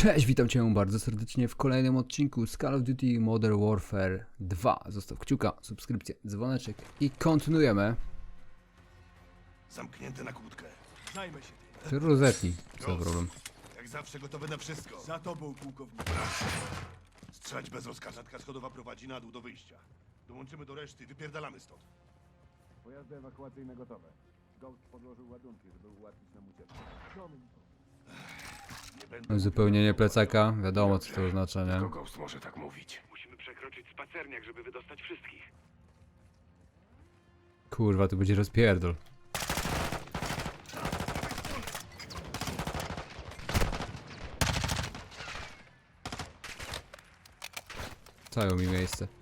Cześć, witam Cię bardzo serdecznie w kolejnym odcinku z Call of Duty Modern Warfare 2. Zostaw kciuka, subskrypcję, dzwoneczek i kontynuujemy. Zamknięty na kłódkę. Zajmę się tym. Ty rozetnij, co za problem. Jak zawsze gotowy na wszystko. Za tobą, pułkownik. Strzelać bez rozkazu. Klatka schodowa prowadzi na dół do wyjścia. Dołączymy do reszty, wypierdalamy stąd. Pojazdy ewakuacyjne gotowe. Ghost podłożył ładunki, żeby ułatwić nam ucieczkę. Będę... Uzupełnienie plecaka, wiadomo co to oznacza, nie? Ghost może tak mówić. Musimy przekroczyć spacerniak, żeby wydostać wszystkich. Kurwa, tu będzie rozpierdol. Zajął mi miejsce.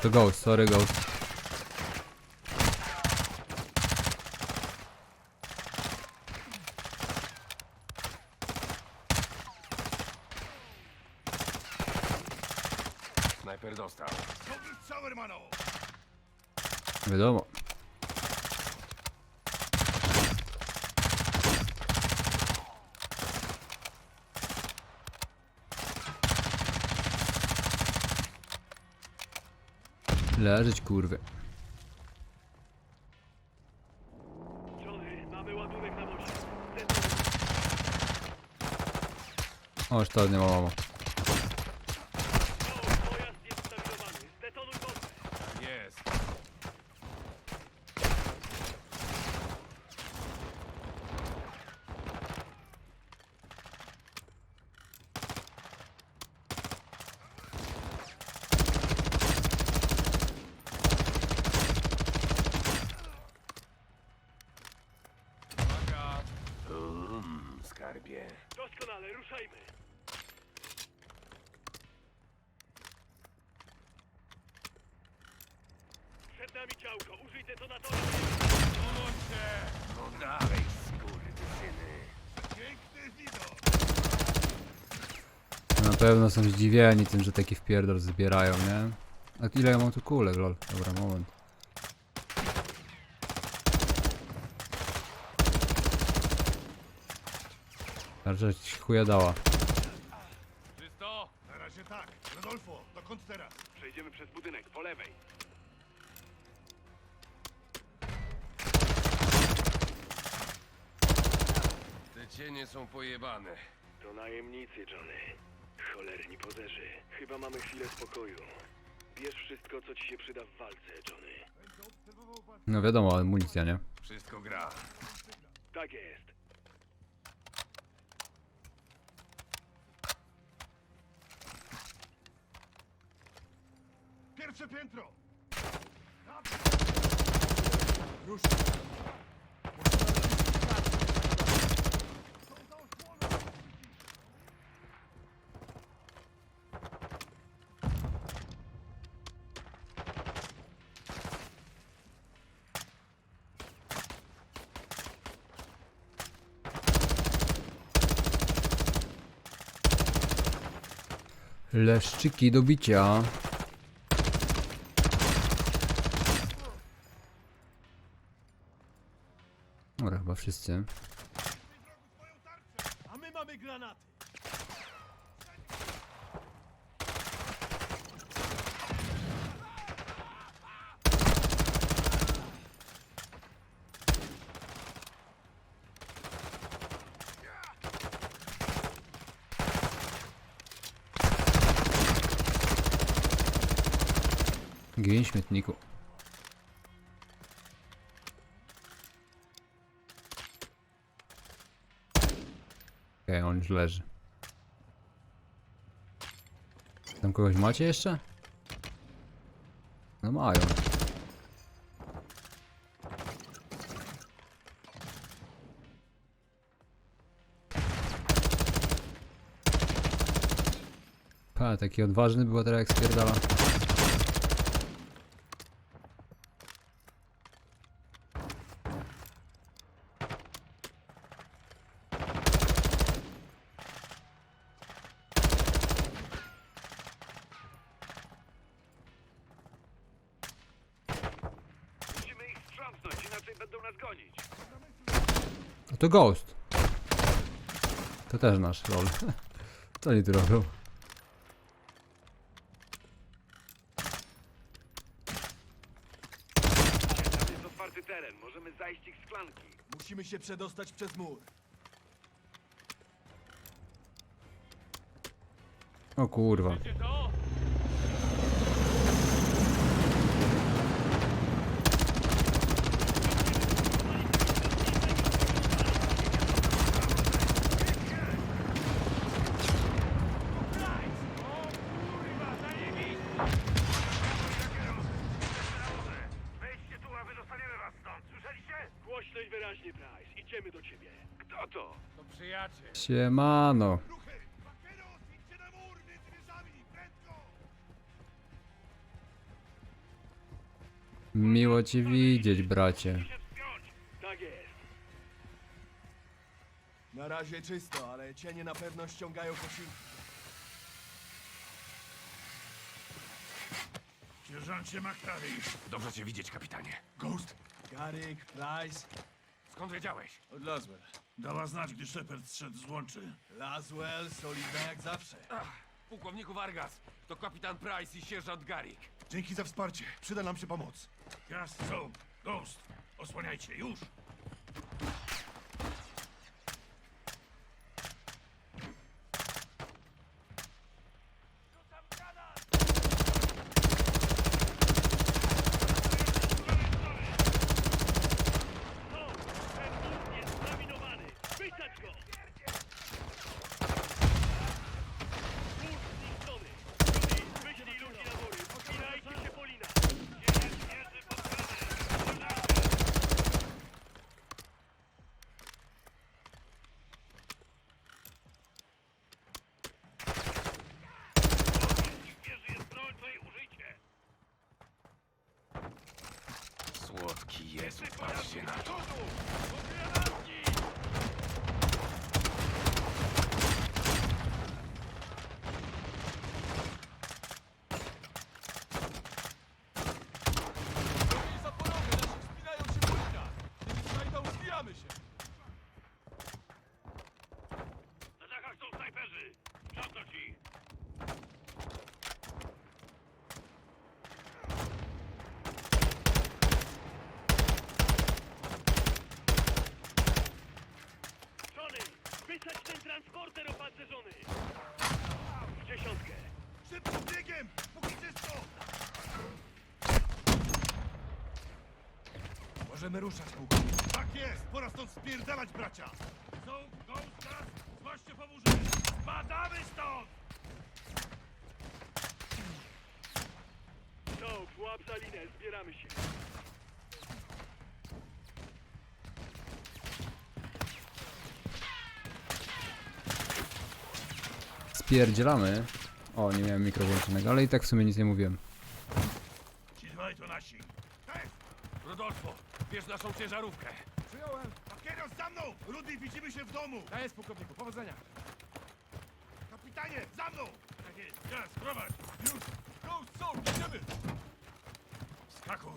No to Ghost, sorry Ghost. Leżeć kurwy. O, sztodnie ma mamo. O, pojazd jest stabilizowany. Zdetonuj bombę. Jest. Um, skarbie. Doskonale, ruszajmy. Przed nami działko. Użyj detonatora. No dalej, skurwysyny. Piękny widok. Na pewno są zdziwieni tym, że taki wpierdol zbierają, nie? A ile ja mam tu kulek, lol? Dobra, moment. Tarcza ci chuja dała. Czysto? Na razie tak. Rodolfo, dokąd teraz? Przejdziemy przez budynek, po lewej. Cienie są pojebane. To najemnicy, Johnny. Cholerni poderzy. Chyba mamy chwilę spokoju. Bierz wszystko, co ci się przyda w walce, Johnny. No wiadomo, amunicja, nie? Wszystko gra. Tak jest. Pierwsze piętro! Rusz. Leszczyki do bicia. Dobra, chyba wszyscy. A my mamy granaty. Gin śmietniku. Okej, on już leży. Tam kogoś macie jeszcze? No mają. Pa, taki odważny był, teraz jak spierdala. nas gonić. A to Ghost. To też nasz rol. Co oni tu robią? Tam jest otwarty teren, możemy zajść ich z flanki. Musimy się przedostać przez mur. O kurwa. Wejdźcie tu, a wydostaniemy was stąd, słyszeliście? Głośno i wyraźnie, Price. Idziemy do ciebie. Kto to? Siemano. Ruchy! Vaqueros, idźcie na mur między wieżami! Prędko! Miło cię widzieć, bracie. Tak. Na razie czysto, ale cienie na pewno ściągają posiłki. Sierżancie McTarry! Dobrze cię widzieć, kapitanie. Ghost, Garrick, Price, Skąd wiedziałeś? od Laswell. Dała znać, gdy Shepard zszedł z łączy. Laswell, solidna jak zawsze. Pułkowniku Vargas, to kapitan Price i sierżant Garrick. Dzięki za wsparcie. Przyda nam się pomoc. Gas, Soap, Ghost. Osłaniajcie, już! No, ten mur jest zlaminowany. Wysać go! Mur zniszczony. Judy, wyślij ludzi na mury. Wspinajcie się po linach. Jeden świeży podkradek. Świeży jest broń, to jej użycie. Słodki Jezu, patrzcie na to. Nie zaporowę, nasi wspinają się po linach. Kiedy znajdą, zbijamy się. Na dachach są snajperzy! Sprzątnąć ich! Johnny! Wysać ten transporter opancerzony! W dziesiątkę! Szybko, biegiem! Póki czysto! Możemy ruszać, pułkownik. Tak jest! Pora stąd spierdalać, bracia! Soap, Ghost, Gas, złaście po murze! Spadamy stąd! Soap, łap za linę, zbieramy się! Spierdzielamy. O, nie miałem mikro włączonego, ale i tak w sumie nic nie mówiłem. Ci dwaj to nasi. Hej! Rodolfo, bierz naszą ciężarówkę. Przyjąłem! Vaqueros, za mną! Rudy, widzimy się w domu! A jest, pułkowniku, powodzenia. Kapitanie, za mną! Tak jest, Gas, prowadź! Już! Ghost, są, jedziemy! Skakuj!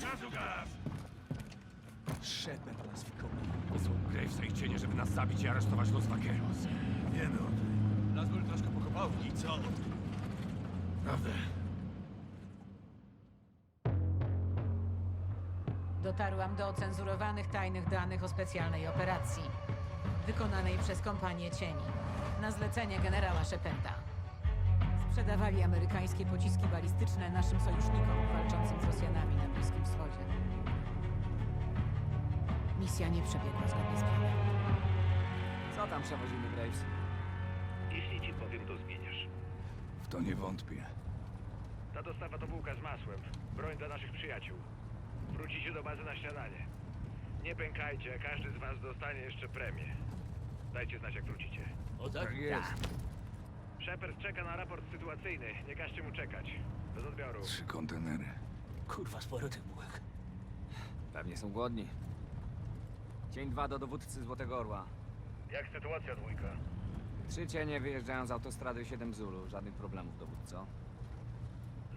Gazu, gaz! Shepard nas wykopał. Wysłał Gravesa i cienie, żeby nas zabić i aresztować Los Vaqueros. Wiemy o tym. Laswell troszkę pokopał. I co? Prawdę. Dotarłam do ocenzurowanych tajnych danych o specjalnej operacji, wykonanej przez kompanię cieni, na zlecenie generała Sheparda. Sprzedawali amerykańskie pociski balistyczne naszym sojusznikom walczącym z Rosjanami na Bliskim Wschodzie. Misja nie przebiegła zgodnie z planem. Co tam przewozimy, Graves? Jeśli ci powiem, to zmieniasz. W to nie wątpię. Ta dostawa to bułka z masłem. Broń dla naszych przyjaciół. Wrócicie do bazy na śniadanie. Nie pękajcie, każdy z was dostanie jeszcze premię. Dajcie znać, jak wrócicie. O tak jest. Shepard czeka na raport sytuacyjny. Nie każcie mu czekać. Bez odbioru. Trzy kontenery. Kurwa, sporo tych bułek. Pewnie są głodni. Cień 2 do dowódcy Złotego Orła. Jak sytuacja, dwójka? Trzy cienie wyjeżdżają z autostrady 7 Zulu. Żadnych problemów, dowódco.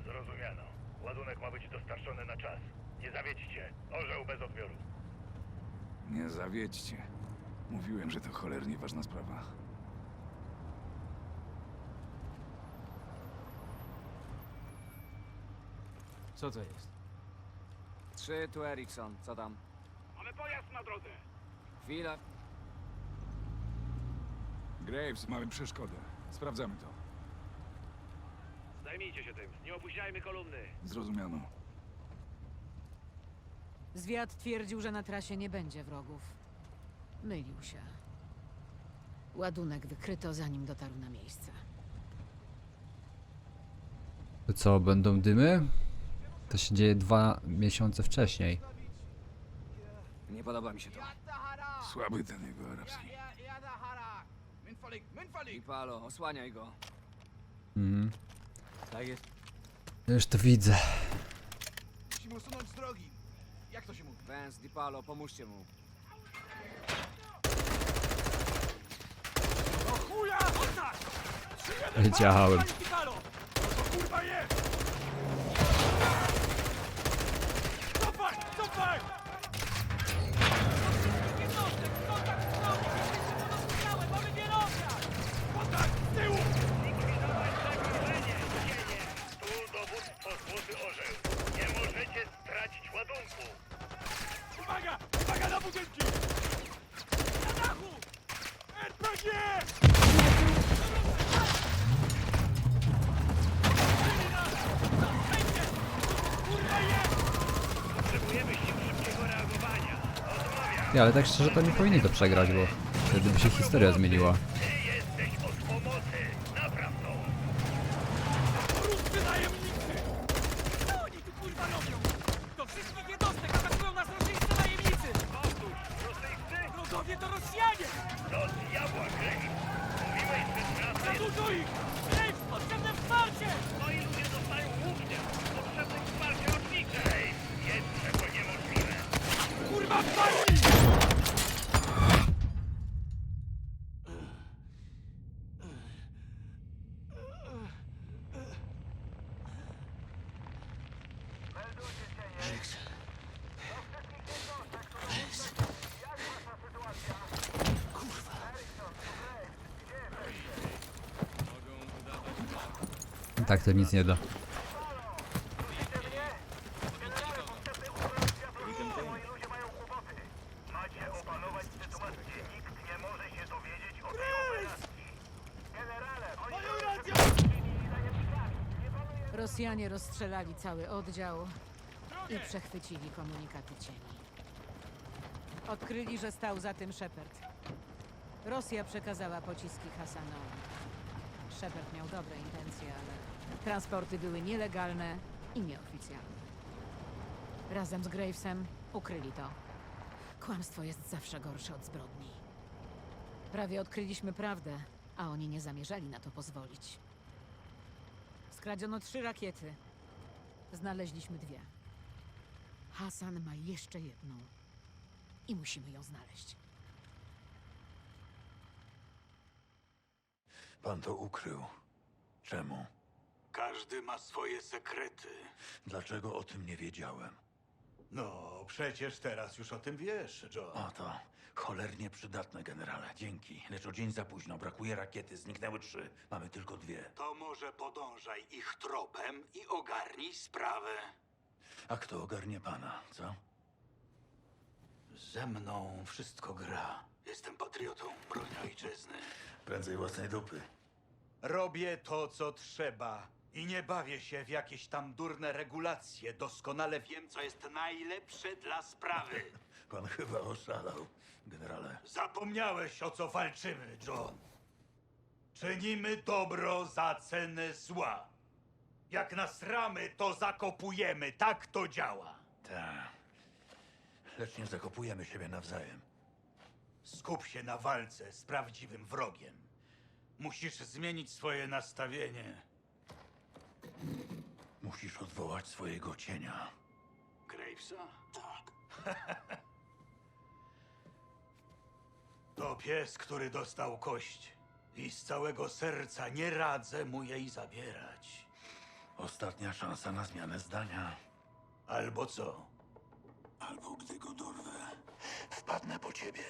Zrozumiano. Ładunek ma być dostarczony na czas. Nie zawiedźcie. Orzeł bez odbioru. Nie zawiedźcie. Mówiłem, że to cholernie ważna sprawa. Co to jest? Trzy tu Erickson, co tam? Mamy pojazd na drodze. Chwila. Graves, mamy przeszkodę. Sprawdzamy to. Zajmijcie się tym. Nie opóźniajmy kolumny. Zrozumiano. Zwiat twierdził, że na trasie nie będzie wrogów. Mylił się. Ładunek wykryto, zanim dotarł na miejsce. To co, będą dymy? To się dzieje dwa miesiące wcześniej. Nie podoba mi się to. Słaby ten jego arabski. I Palo, osłaniaj go. Mhm. Tak jest. Już to widzę. Musimy usunąć z drogi. Jak to się mówi? Vance, Di Palo, pomóżcie mu. Wiedziałem. Kurwa jest! Cofaj! Cofaj! Kontakt! Z tyłu! Tu dowództwo złoty orzeł. Nie możecie ładunku. Uwaga! Uwaga na budynki! Na dachu! RPG! Nie, ale tak szczerze to nie powinni to przegrać, bo wtedy by się historia zmieniła. Ty jesteś od pomocy. Napraw to. Ruscy najemnicy! Co oni tu kurwa robią? Do wszystkich jednostek atakują nas rosyjscy najemnicy! Powtórz. Rosyjscy? Wrogowie to Rosjanie! Do diabła, Graves. Mówiłeś, że trasa Za jest... dużo ich! Graves, potrzebne wsparcie! Moi ludzie dostają łupnia. Potrzebne wsparcie lotnicze. Graves, jeszcze to niemożliwe. Kurwa, spadnij! Tak to nic nie da. Rosjanie rozstrzelali cały oddział i przechwycili komunikaty cieni. Odkryli, że stał za tym Shepard. Rosja przekazała pociski Hasanowi. Shepard miał dobre intencje, ale transporty były nielegalne i nieoficjalne. Razem z Gravesem ukryli to. Kłamstwo jest zawsze gorsze od zbrodni. Prawie odkryliśmy prawdę, a oni nie zamierzali na to pozwolić. Skradziono trzy rakiety. Znaleźliśmy dwie. Hasan ma jeszcze jedną. I musimy ją znaleźć. Pan to ukrył. Czemu? Każdy ma swoje sekrety. Dlaczego o tym nie wiedziałem? No, przecież teraz już o tym wiesz, John. O to cholernie przydatne, generale. Dzięki. Lecz o dzień za późno. Brakuje rakiety. Zniknęły trzy. Mamy tylko dwie. To może podążaj ich tropem i ogarnij sprawę. A kto ogarnie pana, co? Ze mną wszystko gra. Jestem patriotą, bronię ojczyzny. Prędzej własnej dupy. Robię to, co trzeba. I nie bawię się w jakieś tam durne regulacje. Doskonale wiem, co jest najlepsze dla sprawy. Pan chyba oszalał, generale. Zapomniałeś, o co walczymy, John. Czynimy dobro za cenę zła. Jak nasramy, to zakopujemy. Tak to działa. Tak. Lecz nie zakopujemy siebie nawzajem. Skup się na walce z prawdziwym wrogiem. Musisz zmienić swoje nastawienie. Musisz odwołać swojego cienia. Gravesa? Tak. to pies, który dostał kość. I z całego serca nie radzę mu jej zabierać. Ostatnia szansa na zmianę zdania. Albo co? Albo gdy go dorwę, wpadnę po ciebie.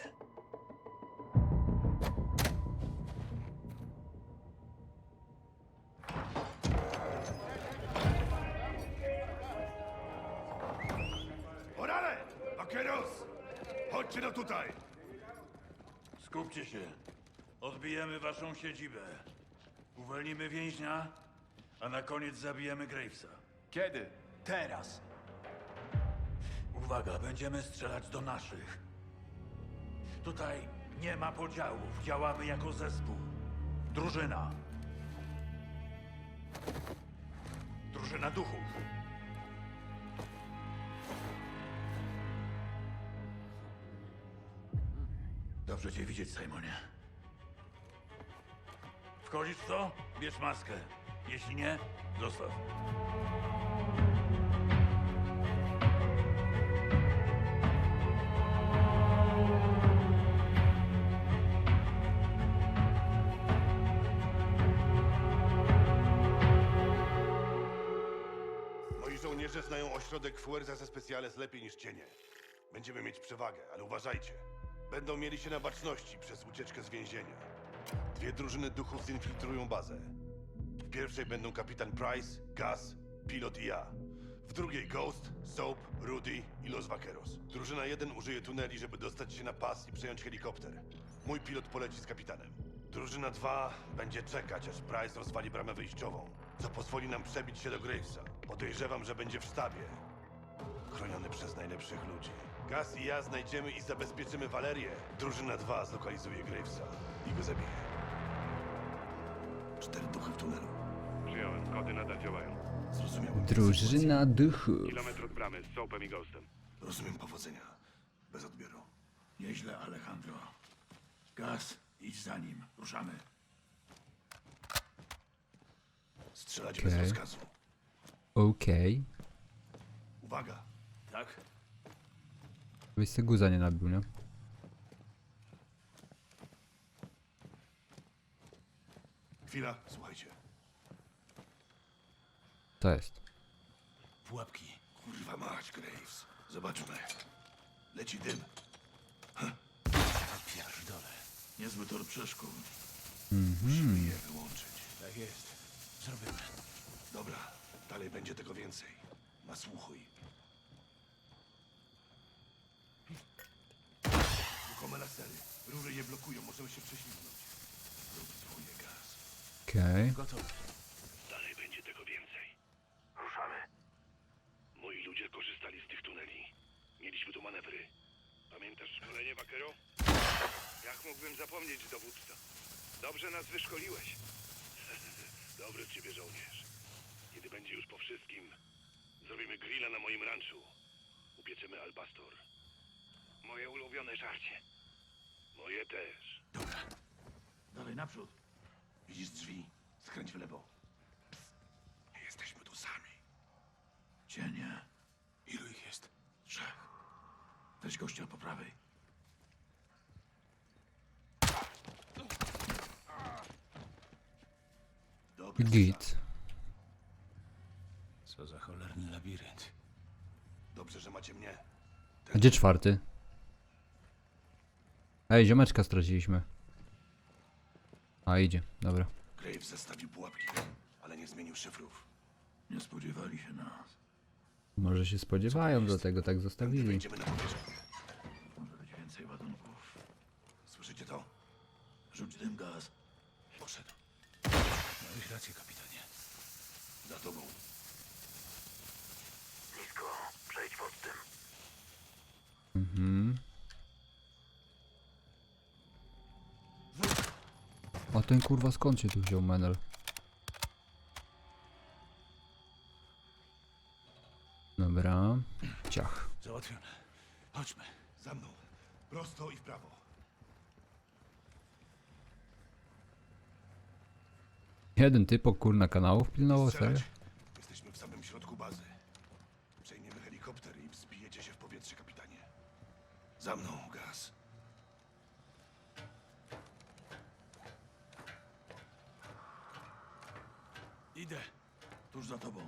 Chodźcie no tutaj! Skupcie się. Odbijemy waszą siedzibę. Uwolnimy więźnia, a na koniec zabijemy Gravesa. Kiedy? Teraz. Uwaga, będziemy strzelać do naszych. Tutaj nie ma podziałów. Działamy jako zespół. Drużyna. Drużyna duchów. Dobrze cię widzieć, Simonie. Wchodzisz w to? Bierz maskę. Jeśli nie, zostaw. Moi żołnierze znają ośrodek Fuerzas Especiales lepiej niż cienie. Będziemy mieć przewagę, ale uważajcie. Będą mieli się na baczności przez ucieczkę z więzienia. Dwie drużyny duchów zinfiltrują bazę. W pierwszej będą kapitan Price, Gus, pilot i ja. W drugiej Ghost, Soap, Rudy i Los Vaqueros. Drużyna 1 użyje tuneli, żeby dostać się na pas i przejąć helikopter. Mój pilot poleci z kapitanem. Drużyna 2 będzie czekać, aż Price rozwali bramę wyjściową, co pozwoli nam przebić się do Gravesa. Podejrzewam, że będzie w sztabie, chroniony przez najlepszych ludzi. Gus i ja znajdziemy i zabezpieczymy Walerię. Drużyna 2 zlokalizuje Gravesa i go zabije. Cztery duchy w tunelu. Przyjąłem, kody nadal działają. Zrozumiałem. Drużyna duchów. Kilometr od bramy z Soapem i Ghostem. Rozumiem powodzenia. Bez odbioru. Nieźle, Alejandro. Gaz, idź za nim. Ruszamy. Strzelać Okej. bez rozkazu. Okej. Uwaga! Tak? Byś se guza nie nabił, nie? Chwila, słuchajcie. To jest. Pułapki. Kurwa mać, Graves. Zobaczmy. Leci dym. Huh. Pierdolę. Niezły tor przeszkód. Musimy je wyłączyć. Tak jest. Zrobimy. Dobra, dalej będzie tego więcej. Nasłuchuj. Ruchome lasery. Rury je blokują, możemy się prześlizgnąć. Rób swoje gaz. Okej. Dalej będzie tego więcej. Ruszamy. Moi ludzie korzystali z tych tuneli. Mieliśmy tu manewry. Pamiętasz szkolenie, Wakero? Jak mógłbym zapomnieć, dowódco? Dobrze nas wyszkoliłeś. Dobry z ciebie żołnierz. Kiedy będzie już po wszystkim, zrobimy grilla na moim ranczu. Upieczymy albastor. Moje ulubione żarcie. Moje też. Dalej naprzód. Widzisz drzwi? Skręć w lewo. Nie jesteśmy tu sami. Cienie. Ilu ich jest? Trzech. Weź gościa po prawej. Dobry Git. Co za cholerny labirynt. Dobrze, że macie mnie. A gdzie czwarty? Ej, ziomeczka straciliśmy. A idzie, dobra. Graves zestawił pułapki, ale nie zmienił szyfrów. Nie spodziewali się nas. Może się spodziewają, dlatego tak zostawili. wejdziemy na powierzchnię. Może być więcej ładunków. Słyszycie to? Rzuć dym gaz. Poszedł. Miałeś rację, kapitanie. Za tobą. Nisko. Przejdź pod tym. Mhm. A ten kurwa skąd się tu wziął menel? Dobra. Ciach. Załatwione. Chodźmy. Za mną. Prosto i w prawo. Jeden typok kurna kanałów pilnował, serio? Strzelać. Jesteśmy w samym środku bazy. Przejmiemy helikopter i wzbijecie się w powietrze, kapitanie. Za mną, gaz. Idę. Tuż za tobą.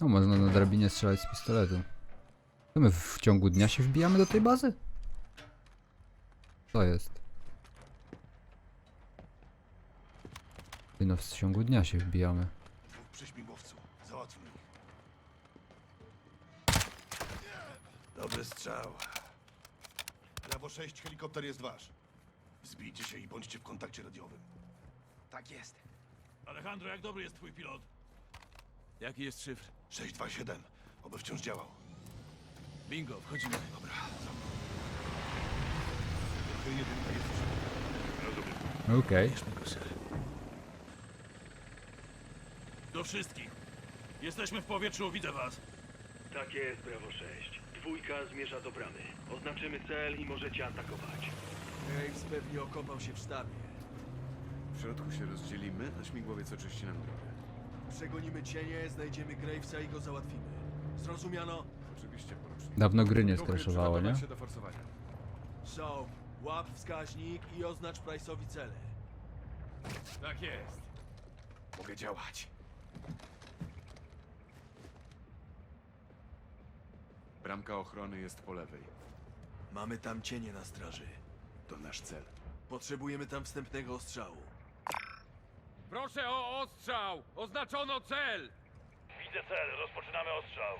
No, można na drabinie strzelać z pistoletu. To my w ciągu dnia się wbijamy do tej bazy? Co jest? Ty no, w ciągu dnia się wbijamy. Dwóch przy śmigłowcu. Załatwmy ich. Dobry strzał. Prawo 6, helikopter jest wasz. Zbijcie się i bądźcie w kontakcie radiowym. Tak jest. Alejandro, jak dobry jest twój pilot? Jaki jest szyfr? 627. Oby wciąż działał. Bingo, wchodzimy. Dobra, jedynka jest Okej. Bierzmy go, sir. Do wszystkich. Jesteśmy w powietrzu, widzę was. Tak jest, Brawo 6. Dwójka zmierza do bramy. Oznaczymy cel i możecie atakować. Graves pewnie okopał się w sztabie. W środku się rozdzielimy, a śmigłowiec oczyści nam drogę. Przegonimy cienie, znajdziemy Gravesa i go załatwimy. Zrozumiano? Oczywiście, porucznik. Dawno gry nie Duchy, skraszowało, nie? przygotować się do forsowania. So, łap wskaźnik i oznacz Price'owi cele. Tak jest. Mogę działać. Bramka ochrony jest po lewej. Mamy tam cienie na straży. To nasz cel. Potrzebujemy tam wstępnego ostrzału. Proszę o ostrzał! Oznaczono cel! Widzę cel, rozpoczynamy ostrzał.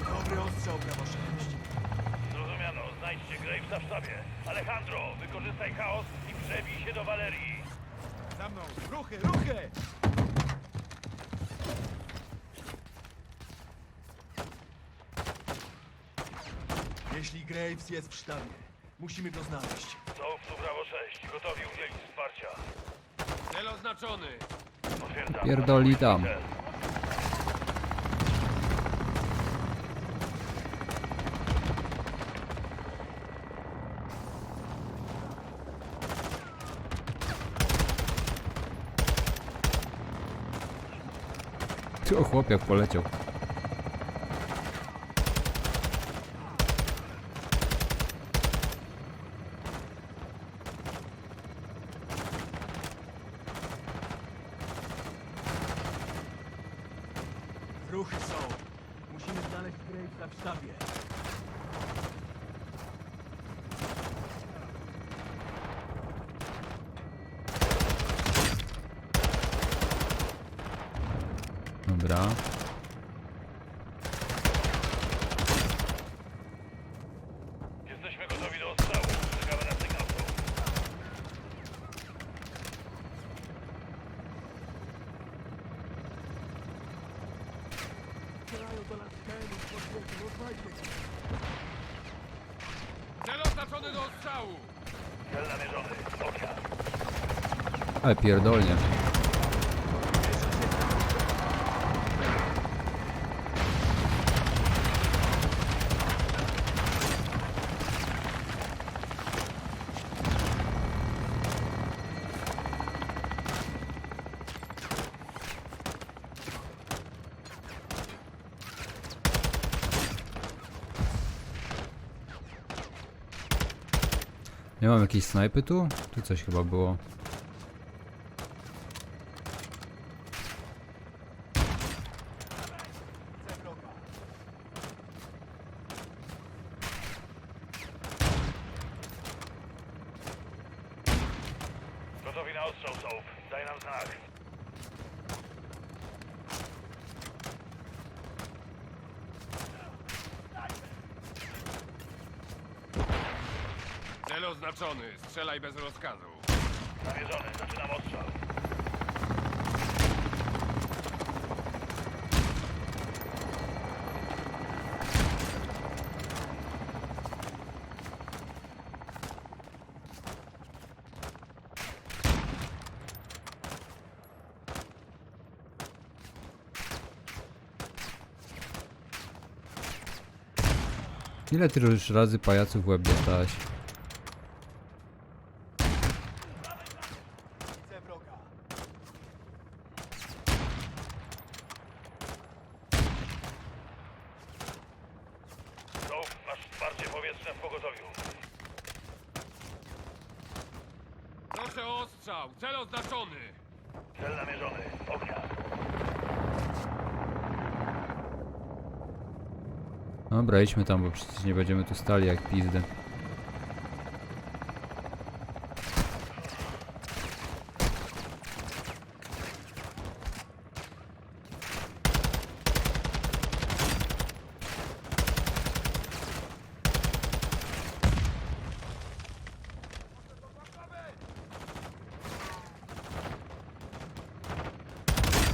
Dobry ostrzał, Brawo 6. Zrozumiano, znajdźcie Gravesa w sztabie. Alejandro, wykorzystaj chaos i przebij się do Valerii. Za mną! Ruchy, ruchy! Jeśli Graves jest w sztabie, musimy go znaleźć. Soap tu Brawo 6, gotowi udzielić wsparcia. Cel oznaczony! Potwierdzam. Pierdoli tam. Cel. O chłopiak poleciał. Ruchy są. Musimy znaleźć Gravesa w sztabie. Dobra. Jesteśmy gotowi do ostrzału. Czekamy na sygnał. Cel oznaczony do ostrzału! Cel namierzony. Ale pierdolnie. Nie mam jakiejś snajpy tu? Tu coś chyba było. Gotowi na ostrzał, Soap. Daj nam znak. Cel oznaczony. Strzelaj bez rozkazu. Namierzony. Zaczynam ostrzał. Ile ty już razy pajaców w łeb dostałeś? Widzę wroga. Soap, masz wsparcie powietrzne w pogotowiu. Proszę o ostrzał! Cel oznaczony! Cel namierzony. Ognia. Idźmy tam, bo przecież nie będziemy tu stali jak pizdy.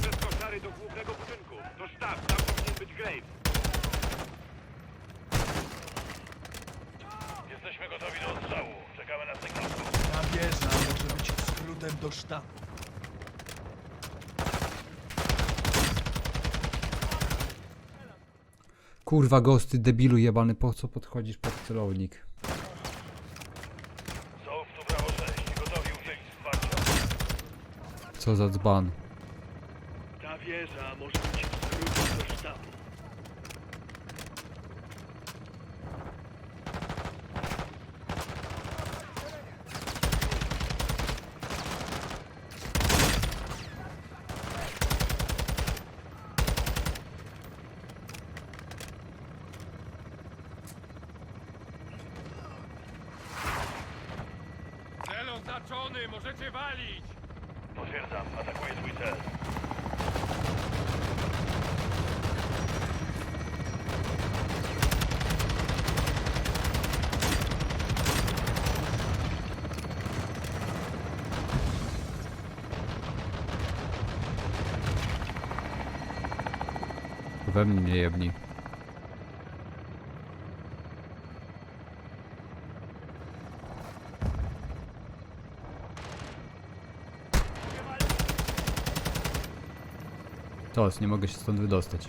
Przez koszary do głównego budynku. To sztab, tam powinien być Graves. Jesteśmy gotowi do odstrzału. Czekamy na sygnał. Ta wieża może być skrótem do sztabu. Kurwa, gosty, debilu jebany, po co podchodzisz pod celownik? Sołów tu Brawo 6. Gotowi udzielić wsparcia. Co za dzban. Ta wieża może być skrótem do sztabu. Cel oznaczony! Możecie walić! Potwierdzam. Atakuję swój cel. We mnie nie jebni. Tos, nie mogę się stąd wydostać.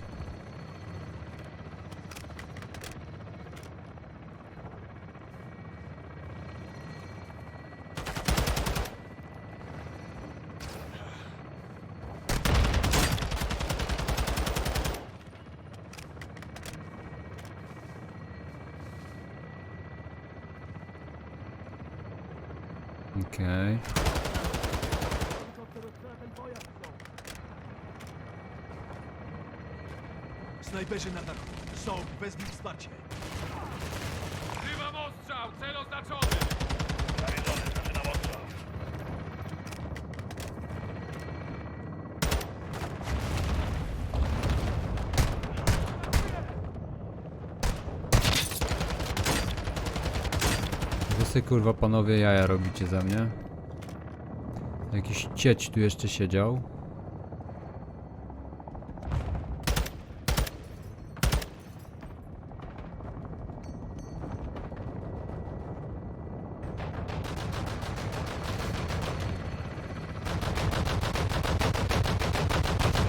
Okej. Snajperzy na dachu. Są, wezmij wsparcie. Wzywam ostrzał! Cel oznaczony! Zaczynam. Wy sobie kurwa panowie jaja robicie za mnie. Jakiś cieć tu jeszcze siedział.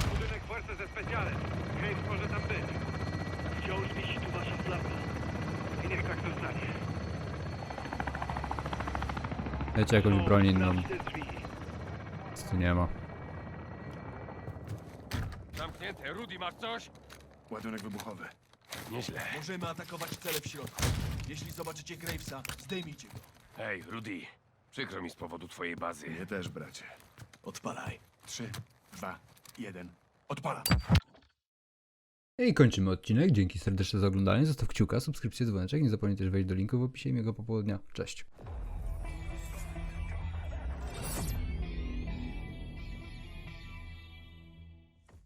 Budynek Fuerzas Especiales. Graves może tam być. Wciąż wisi tu wasza flaga. I niech tak zostanie. Dajcie jakąś broń inną. Nic tu nie ma. Zamknięte. Rudy, masz coś? Ładunek wybuchowy. Nieźle. Możemy atakować cele w środku. Jeśli zobaczycie Gravesa, zdejmijcie go. Hej, Rudy. Przykro mi z powodu twojej bazy. Mnie też, bracie. Odpalaj. Trzy, dwa, jeden. Odpalam. I kończymy odcinek. Dzięki serdeczne za oglądanie. Zostaw kciuka, subskrypcję, dzwoneczek. Nie zapomnij też wejść do linku w opisie i miłego popołudnia. Cześć.